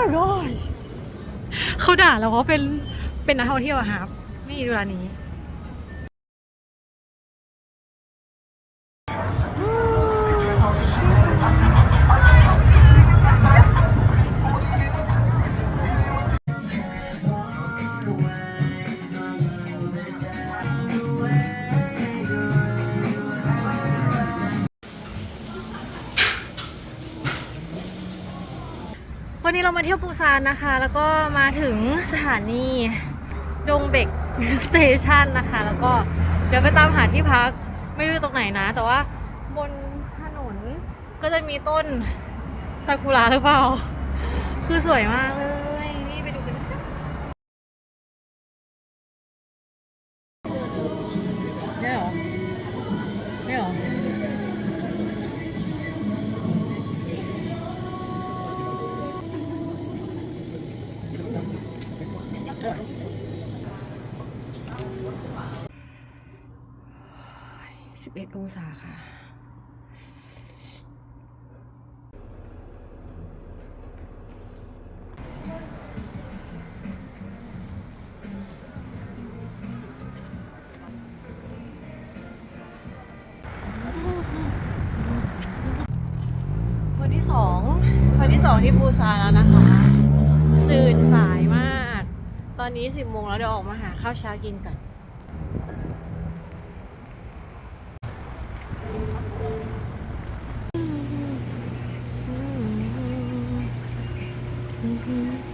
my god เขาด่าเราเพราะเป็นเป็นนักท่องเที่ยวอะครับ ไม่ดูร้าน วันนี้เรามาเที่ยวปูซานนะคะ แล้วก็มาถึงสถานีดงเบกสเตชันนะคะ แล้วก็เดี๋ยวไปตามหาที่พักไม่รู้ตรงไหนนะ แต่ว่าบนถนนก็จะมีต้นซากุระหรือเปล่า คือสวยมากเลย องศาค่ะ วันที่สองวันที่สองที่ปูซานแล้วนะคะ ตื่นสายมาก ตอนนี้สิบโมงแล้วเดี๋ยวออกมาหาข้าวเช้ากินกัน Mm.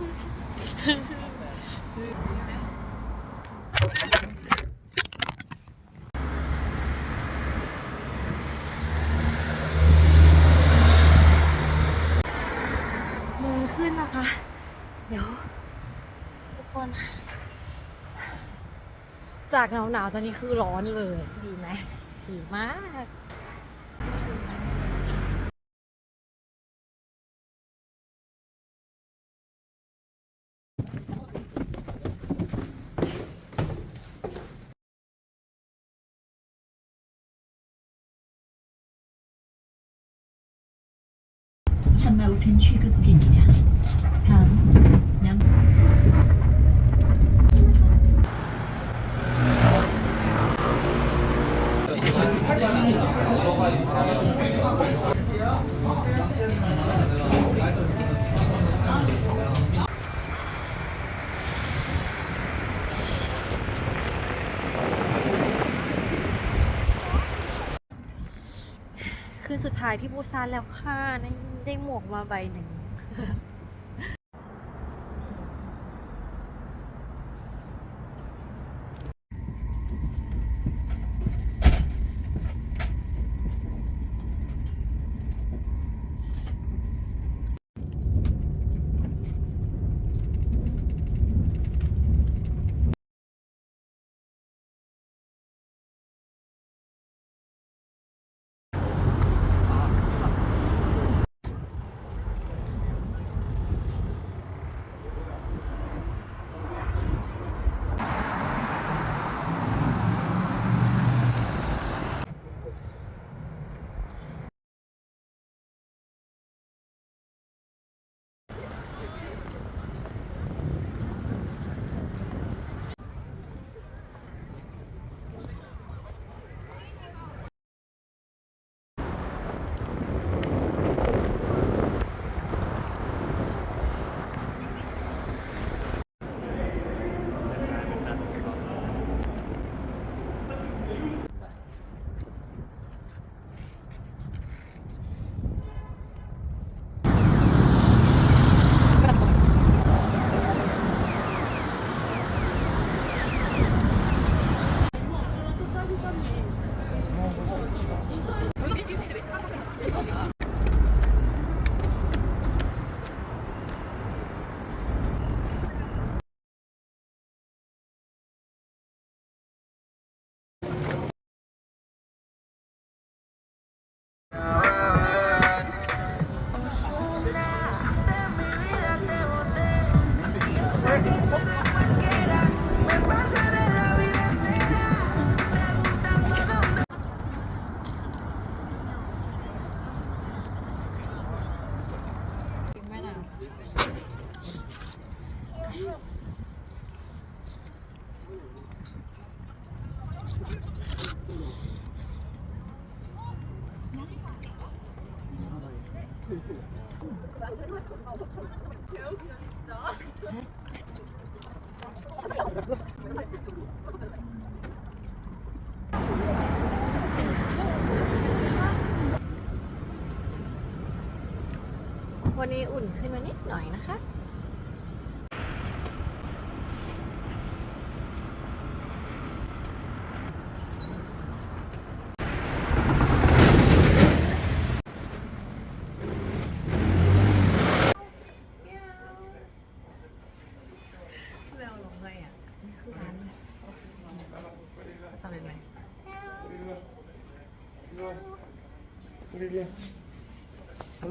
มือขึ้นนะคะ เดี๋ยว ทุกคน จากหนาวหนาวๆตอนนี้คือร้อนเลย ดีไหมดีมาก 참마우튼 취급입니다. 다음 남คืนสุดท้ายที่ปูซานแล้วค่ะได้ ได้หมวกมาใบหนึ่ง วันนี้อุ่นขึ้นมานิดหน่อยนะคะแม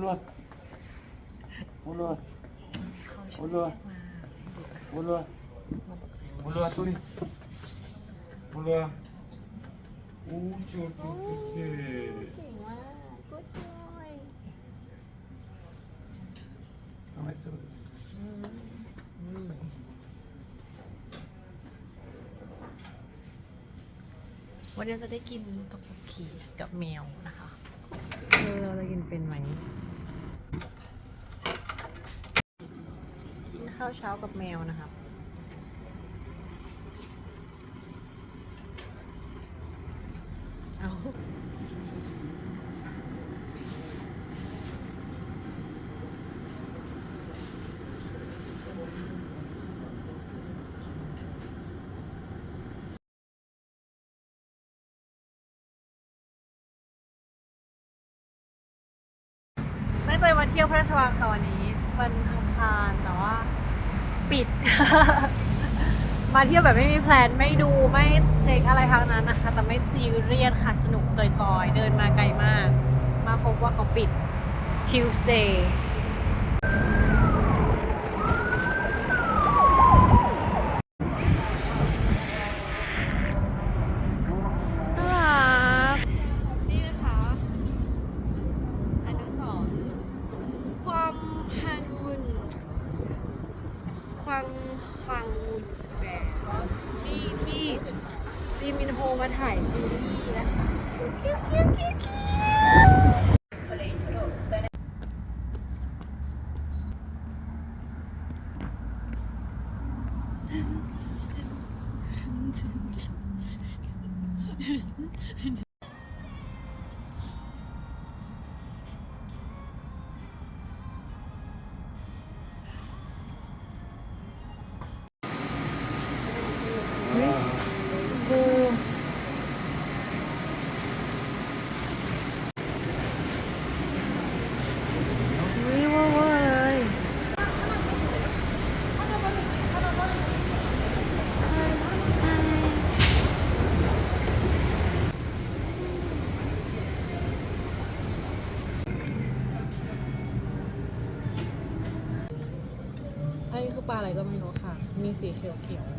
วล Olur. Olur. Olur. Olur Turi. Olur. โอ้ยเจ๋งเจ๋งเจ๋เก่งมากกุ๊ดบยทำไมสุดวันนี้จะได้กินตะกุกขี่กับแมวนะคะาวเช้ากับแมวนะครับเอาตั้งใจมาเที่ยวพระราชวังค่ะวันนี้วันอังคารแต่ว่า ปิด มาเที่ยวแบบไม่มีแพลนไม่ดูไม่เช็คอะไรทางนั้นนะคะ แต่ไม่ซีเรียสค่ะ สนุกจอยๆ เดินมาไกลมาก มาพบว่าเขาปิด Tuesday น่ารักนี่นะคะ อนุสรณ์ความฮันวุน ความฮังวุนสแควร์ที่ที่รี มาถ่ายซีรีส์นะคะ ค่ะมีสีเขียว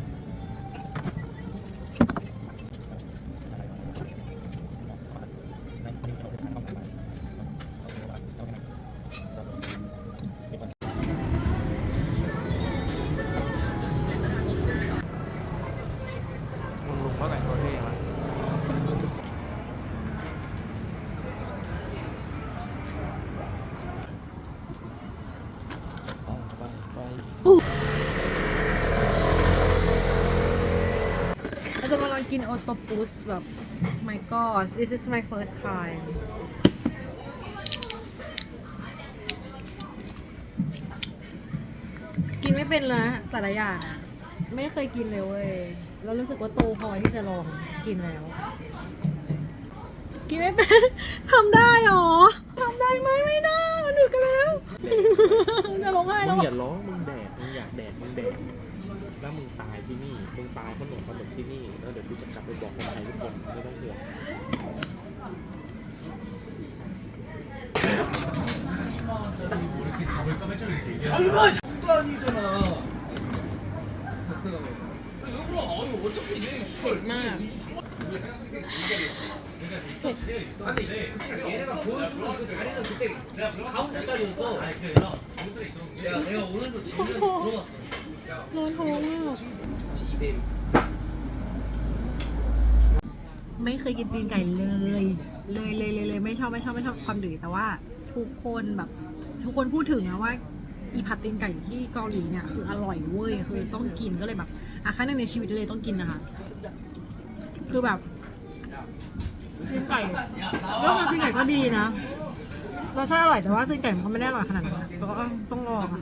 กินโอโตปุสแบบ my gosh this is my first time กินไม่เป็นเลยนะแต่ละอย่างอะไม่เคยกินเลยเว้ยแล้วรู้สึกว่าโตพอที่จะลองกินแล้ว กินไม่เป็น ทำได้หรอทำได้ไหมไม่ได้มันดึกกันแล้ว จะร้องไห้มึแล้วงอะอย่าร้องมึงแดกมึงอยากแดกมึงแดก แล้วมึงตายที่นี่ มึงตายขนมขนมที่นี่ แล้วเดี๋ยวกูจะกลับไปบอกคนไทยทุกคนไม่ต้องห่วงเผ็ดมาก ร้อนท้องมากไม่เคยกินตีนไก่เลย เลยเลยเลยเลยไม่ชอบไม่ชอบไม่ชอบความดื้อแต่ว่าทุกคนแบบ ทุกคนพูดถึงนะว่าอีผัดตีนไก่ที่เกาหลีเนี่ยคืออร่อยเว้ยคือต้องกินก็เลยแบบอะครั้งหนึ่งในชีวิตเลยต้องกินนะคะ คือแบบตีนไก่ก็คือตีนไก่ก็ดีนะรสชาติอร่อยแต่ว่าตีนไก่มันก็ไม่ได้อร่อยขนาดนั้นก็ต้องลองอะ